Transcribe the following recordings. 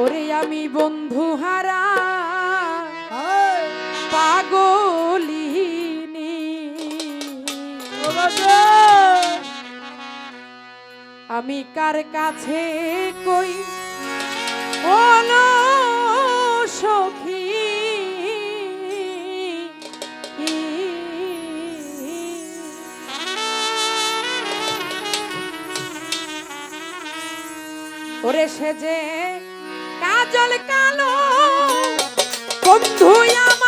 ওরে আমি বন্ধু হারা পাগলিনি। আমি কার কাছে কই? বলো সখী। ওরে সে যে অচল কালো। বন্ধু আমার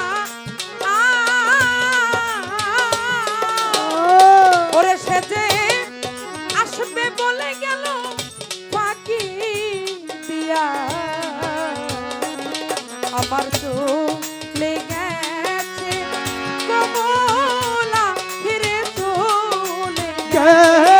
के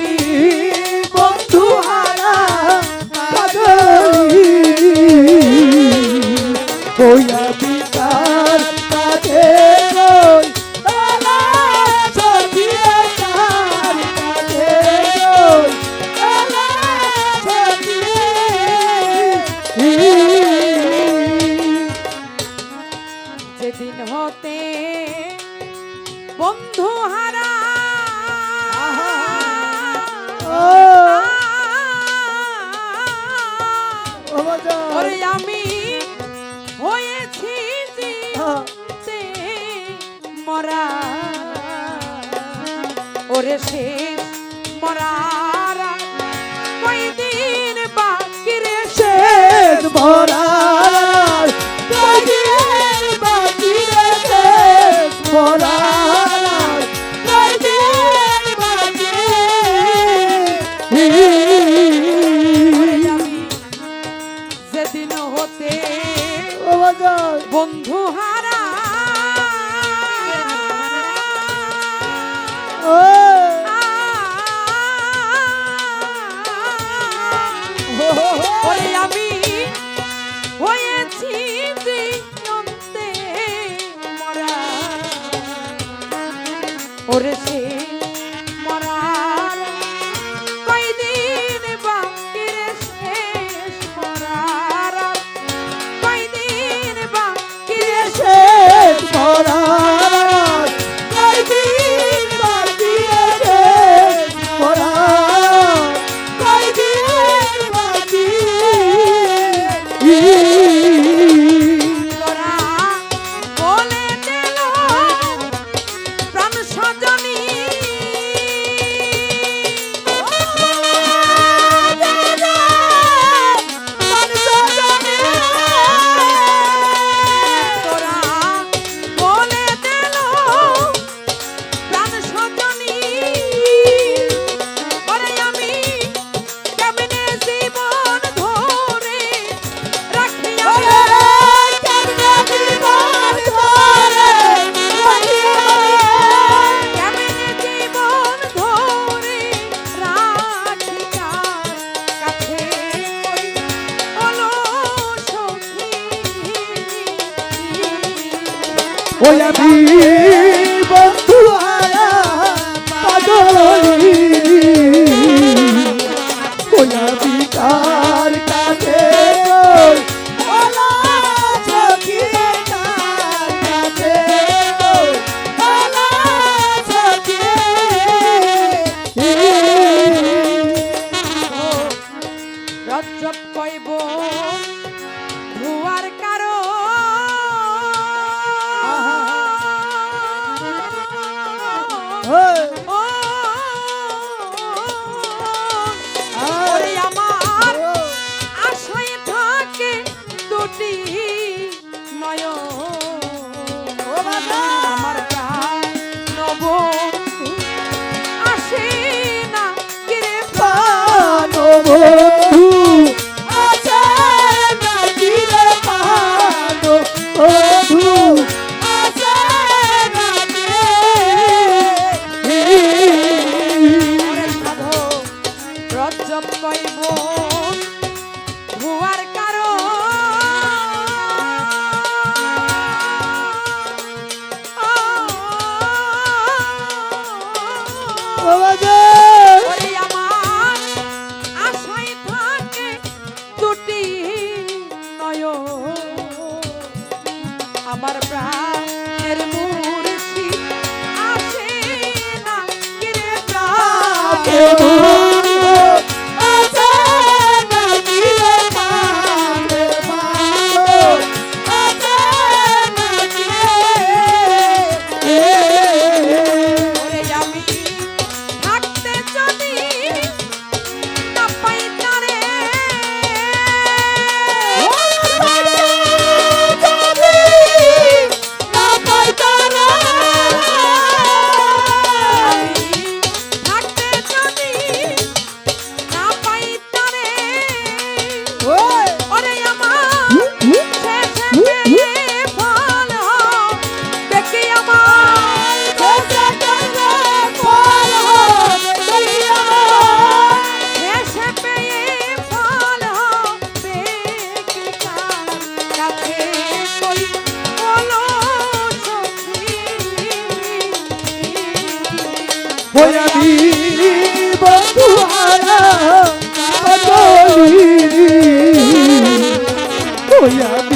আমি বন্ধু হারা ওই আমি তার কাছে যেদিন হতে বন্ধু হারা আমি হয়েছি হ্যাঁ। মরা। কয়দিন বাকি রে শেষ ভরা রজ্জব কইব ভুয়ার হারা পাগলি ওই আমি